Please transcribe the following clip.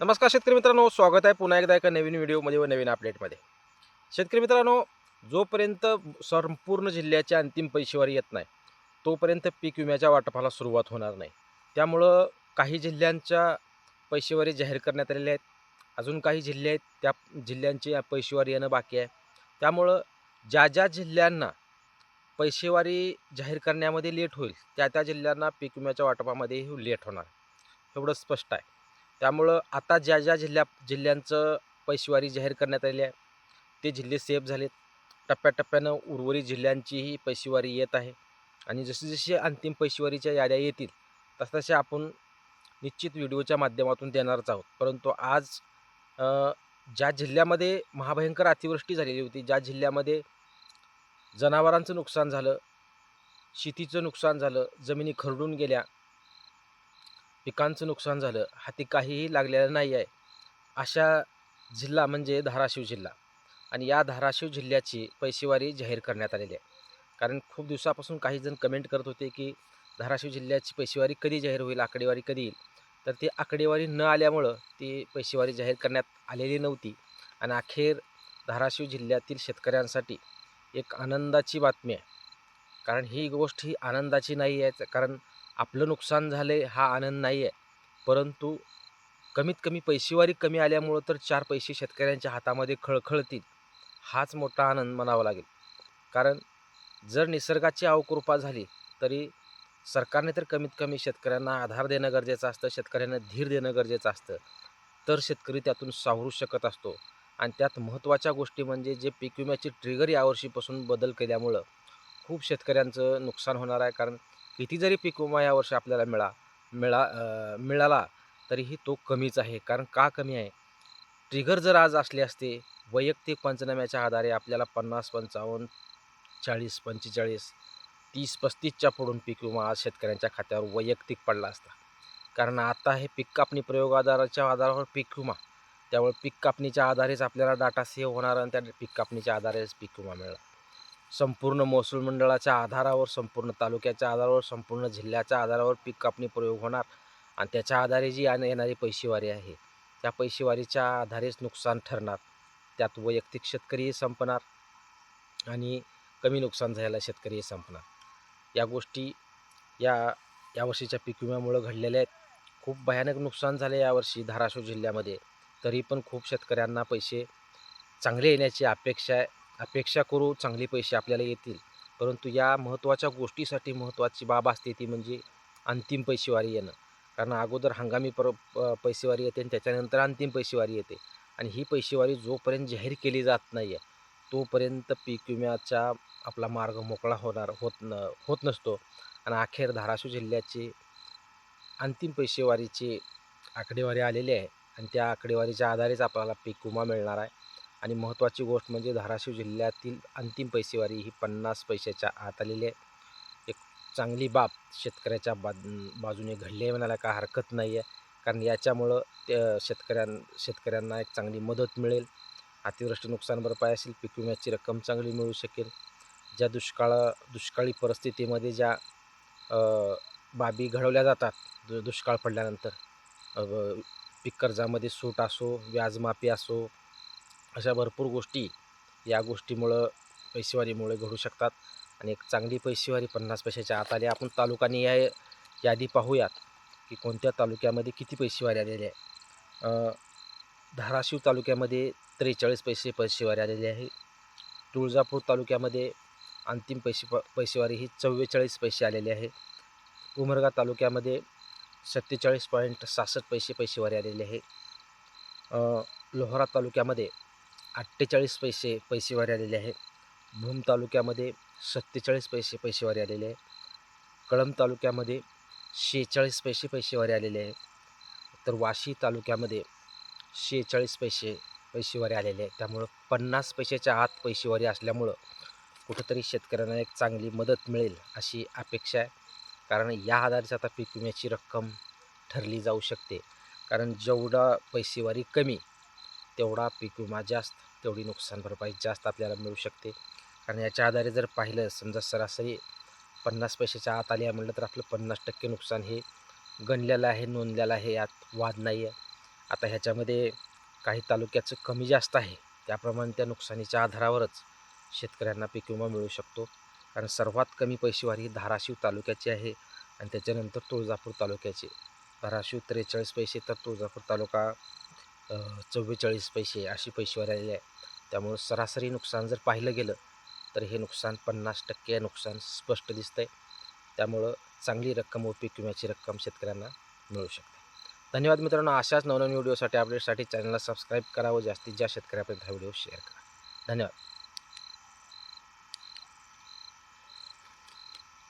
नमस्कार शेतकरी मित्रांनो स्वागत आहे पुन्हा एकदा एका नवीन व्हिडिओमध्ये व नवीन अपडेटमध्ये शेतकरी मित्रांनो जोपर्यंत संपूर्ण जिल्ह्याच्या अंतिम पैसेवारी येत नाही तोपर्यंत पीक विम्याच्या वाटपाला सुरुवात होणार नाही. त्यामुळं काही जिल्ह्यांच्या पैसेवारी जाहीर करण्यात आलेल्या आहेत. अजून काही जिल्हे आहेत त्या जिल्ह्यांची पैसेवारी येणं बाकी आहे. त्यामुळं ज्या ज्या जिल्ह्यांना पैसेवारी जाहीर करण्यामध्ये लेट होईल त्या त्या जिल्ह्यांना पीक विम्याच्या वाटपामध्येही लेट होणार. एवढं स्पष्ट आहे. त्यामुळं आता ज्या ज्या जिल्ह्या जिल्ह्यांचं पैसेवारी जाहीर करण्यात आली आहे ते जिल्हे सेफ झालेत. टप्प्याटप्प्यानं उर्वरित जिल्ह्यांचीही पैसेवारी येत आहे. आणि जशी जशी अंतिम पैसेवारीच्या याद्या येतील तसतसे आपण निश्चित व्हिडिओच्या माध्यमातून देणारच आहोत. परंतु आज ज्या जिल्ह्यामध्ये महाभयंकर अतिवृष्टी झालेली होती ज्या जिल्ह्यामध्ये जनावरांचं नुकसान झालं शेतीचं नुकसान झालं जमिनी खरडून गेल्या पिकांचं नुकसान झालं हाती काहीही लागलेलं नाही आहे. अशा जिल्हा म्हणजे धाराशिव जिल्हा. आणि या धाराशिव जिल्ह्याची पैसेवारी जाहीर करण्यात आलेली आहे. कारण खूप दिवसापासून काही जण कमेंट करत होते की धाराशिव जिल्ह्याची पैसेवारी कधी जाहीर होईल आकडेवारी कधी येईल? तर ती आकडेवारी न आल्यामुळं ती पैसेवारी जाहीर करण्यात आलेली नव्हती. आणि अखेर धाराशिव जिल्ह्यातील शेतकऱ्यांसाठी एक आनंदाची बातमी आहे. कारण ही गोष्ट ही आनंदाची नाही आहे. कारण आपलं नुकसान झाले हा आनंद नाही आहे. परंतु कमीत कमी पैसेवारी कमी आल्यामुळं तर चार पैसे शेतकऱ्यांच्या हातामध्ये खळखळतील. हाच मोठा आनंद म्हणावा लागेल. कारण जर निसर्गाची अवकृपा झाली तरी सरकारने तर कमीत कमी शेतकऱ्यांना आधार देणं गरजेचं असतं शेतकऱ्यांना धीर देणं गरजेचं असतं. तर शेतकरी त्यातून सावरू शकत असतो. आणि त्यात महत्त्वाच्या गोष्टी म्हणजे जे पीक विम्याची ट्रिगर यावर्षीपासून बदल केल्यामुळं खूप शेतकऱ्यांचं नुकसान होणार आहे. कारण किती जरी पीक विमा यावर्षी आपल्याला मिळा मिळा मिळाला तरीही तो कमीच आहे. कारण का कमी आहे? ट्रिगर जर आज असले असते वैयक्तिक पंचनाम्याच्या आधारे आपल्याला पन्नास पंचावन्न चाळीस पंचेचाळीस तीस पस्तीसच्या पुढून पीक विमा आज शेतकऱ्यांच्या खात्यावर वैयक्तिक पडला असता. कारण आता हे पीक कापणी प्रयोग आधाराच्या आधारावर पीक विमा. त्यामुळे पीक कापणीच्या आधारेच आपल्याला डाटा सेव्ह होणार आणि त्या पीक कापणीच्या आधारेच पीक विमा मिळणार. संपूर्ण महसूल मंडळाच्या आधारावर संपूर्ण तालुक्याच्या आधारावर संपूर्ण जिल्ह्याच्या आधारावर पीक कापणी प्रयोग होणार आणि त्याच्या आधारे जी येणारी पैसेवारी आहे त्या पैसेवारीच्या आधारेच नुकसान ठरणार. त्यात वैयक्तिक शेतकरीही संपणार आणि कमी नुकसान झालेला शेतकरीही संपणार. या गोष्टी या यावर्षीच्या पीक विम्यामुळं घडलेल्या आहेत. खूप भयानक नुकसान झाले यावर्षी धाराशिव जिल्ह्यामध्ये. तरी पण खूप शेतकऱ्यांना पैसे चांगले येण्याची अपेक्षा आहे. अपेक्षा करू चांगले पैसे आपल्याला येतील. परंतु या महत्त्वाच्या गोष्टीसाठी महत्त्वाची बाब असते ती म्हणजे अंतिम पैसेवारी येणं. कारण अगोदर हंगामी पर पैसेवारी येते आणि त्याच्यानंतर अंतिम पैसेवारी येते. आणि ही पैसेवारी जोपर्यंत जाहीर केली जात नाही आहे तोपर्यंत पीक विम्याचा आपला मार्ग मोकळा होणार होत न होत नसतो. आणि अखेर धाराशिव जिल्ह्याची अंतिम पैसेवारीची आकडेवारी आलेली आहे. आणि त्या आकडेवारीच्या आधारेच आपल्याला पीक विमा मिळणार आहे. आणि महत्त्वाची गोष्ट म्हणजे धाराशिव जिल्ह्यातील अंतिम पैसेवारी ही पन्नास पैशाच्या आत आलेली आहे. एक चांगली बाब शेतकऱ्याच्या बा बाजूने घडली आहे म्हणायला काय हरकत नाही आहे. कारण याच्यामुळं ते शेतकऱ्यां शेतकऱ्यांना एक चांगली मदत मिळेल. अतिवृष्टी नुकसान भरपाई असेल पीक विम्याची रक्कम चांगली मिळू शकेल. ज्या दुष्काळ दुष्काळी परिस्थितीमध्ये ज्या बाबी घडवल्या जातात दु दुष्काळ पडल्यानंतर पीक कर्जामध्ये सूट असो व्याजमाफी असो अशा भरपूर गोष्टी या गोष्टीमुळं पैसेवारीमुळे घडू शकतात. आणि एक चांगली पैसेवारी पन्नास पैशाच्या आत आली. आपण तालुकाने या यादी पाहूयात की कोणत्या तालुक्यामध्ये किती पैसेवारी आलेली आहे. धाराशिव तालुक्यामध्ये त्रेचाळीस पैसे पैसेवारी आलेली आहे. तुळजापूर तालुक्यामध्ये अंतिम पैसे प पैसेवारी ही चव्वेचाळीस पैसे आलेले आहे. उमरगा तालुक्यामध्ये सत्तेचाळीस पॉईंट सहासष्ट पैसे पैसेवारी आलेले आहे. लोहरा तालुक्यामध्ये अठ्ठेचाळीस पैसे पैसेवारी आलेले आहे. भूम तालुक्यामध्ये सत्तेचाळीस पैसे पैसेवारी आलेले आहे. कळंब तालुक्यामध्ये शेहेचाळीस पैसे पैसेवारी आलेले आहे. तर वाशी तालुक्यामध्ये शेहेचाळीस पैसे पैसेवारी आलेले आहे. त्यामुळं पन्नास पैशाच्या आत पैसेवारी असल्यामुळं कुठंतरी शेतकऱ्यांना एक चांगली मदत मिळेल अशी अपेक्षा आहे. कारण या आधारेच आता पीक विम्याची रक्कम ठरली जाऊ शकते. कारण जेवढा पैसेवारी कमी तेवढा पीक विमा जास्त तेवढी नुकसान भरपाई जास्त आपल्याला मिळू शकते. कारण याच्या आधारे जर पाहिलं समजा सरासरी पन्नास पैशाच्या आत आली आहे म्हटलं तर आपलं पन्नास टक्के नुकसान हे गणलेलं आहे नोंदलेलं आहे यात वाद नाही आहे. आता ह्याच्यामध्ये काही तालुक्याचं कमी जास्त आहे त्याप्रमाणे त्या नुकसानीच्या आधारावरच शेतकऱ्यांना पीक विमा मिळू शकतो. कारण सर्वात कमी पैसेवारी ही धाराशिव तालुक्याची आहे आणि त्याच्यानंतर तुळजापूर तालुक्याची. धाराशिव त्रेचाळीस पैसे तर तुळजापूर तालुका चव्वेचाळीस पैसे अशी पैसेवारी आलेली आहे त्यामुळं सरासरी नुकसान जर पाहिलं गेलं तर हे नुकसान पन्नास टक्के नुकसान स्पष्ट दिसतं आहे त्यामुळं चांगली रक्कम व पीक विम्याची रक्कम शेतकऱ्यांना मिळू शकते. धन्यवाद मित्रांनो. अशाच नवनवीन व्हिडिओसाठी अपडेटसाठी चॅनलला सबस्क्राईब करा व जास्तीत जास्त शेतकऱ्यापर्यंत हा व्हिडिओ शेअर करा. धन्यवाद.